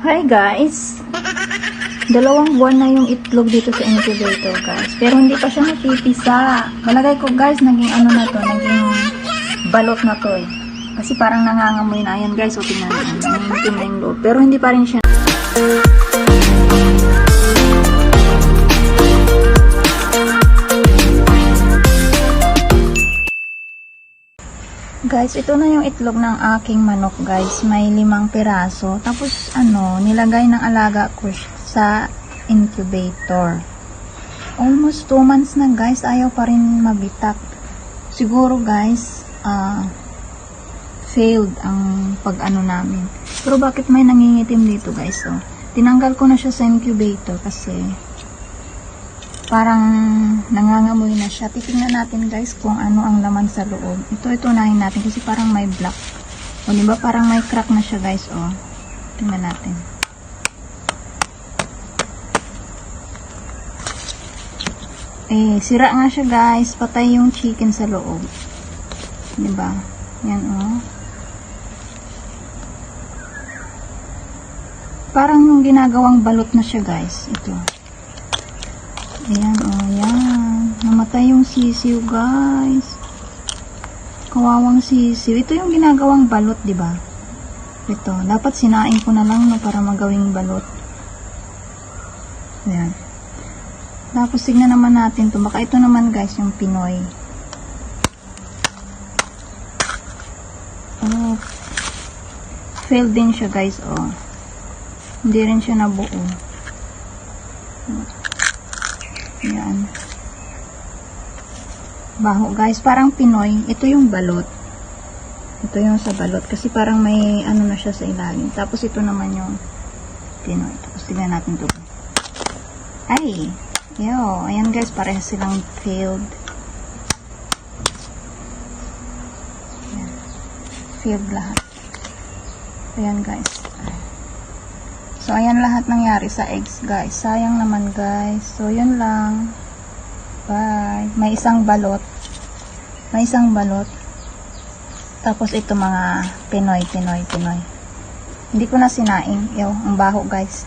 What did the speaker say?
Hi guys! Dalawang buwan na yung itlog dito sa incubator guys. Pero hindi pa siya napipisa. Malagay ko guys, naging ano na to, naging balot na to eh. Kasi parang nangangamoy na. Ayan guys, o tingnan nyo. Nangingitim na yung loob. Pero hindi pa rin siya. Guys, ito na yung itlog ng aking manok, guys. May limang piraso. Tapos, ano, nilagay ng alaga ko sa incubator. Almost 2 months na, guys. Ayaw pa rin mabitak. Siguro, guys, ah, failed ang pag-ano namin. Pero bakit may nangingitim dito, guys? Oh, tinanggal ko na siya sa incubator kasi parang nangangamoy na siya. Titingnan natin guys kung ano ang laman sa loob. Ito, ito unahin natin kasi parang may black. O diba parang may crack na siya guys. O, tingnan natin. Eh, sira nga siya guys. Patay yung chicken sa loob. Diba? Yan o. Parang yung ginagawang balot na siya guys. Ito. Ayan, oh, yan. Namatay yung sisiw, guys. Kawawang sisiw. Ito yung ginagawang balot, di ba? Ito. Dapat sinain ko na lang, no, para magawing balot. Ayan. Tapos, tignan naman natin to. Baka ito naman, guys, yung Pinoy. Oh. Failed din siya, guys, oh. Hindi rin siya nabuo. Yan. Baho guys, parang Pinoy. Ito yung balot. Ito yung sa balot. Kasi parang may ano na siya sa ilalim. Tapos ito naman yung Pinoy. Tapos tignan natin ito. Ay! Yo, ayan guys, parehas silang failed. Ayan. Failed lahat. Ayan guys. So, ayan lahat nangyari sa eggs, guys. Sayang naman, guys. So, yun lang. Bye. May isang balot. May isang balot. Tapos, ito mga Pinoy, Pinoy, Pinoy. Hindi ko na sinaing. Yo, ang baho, guys.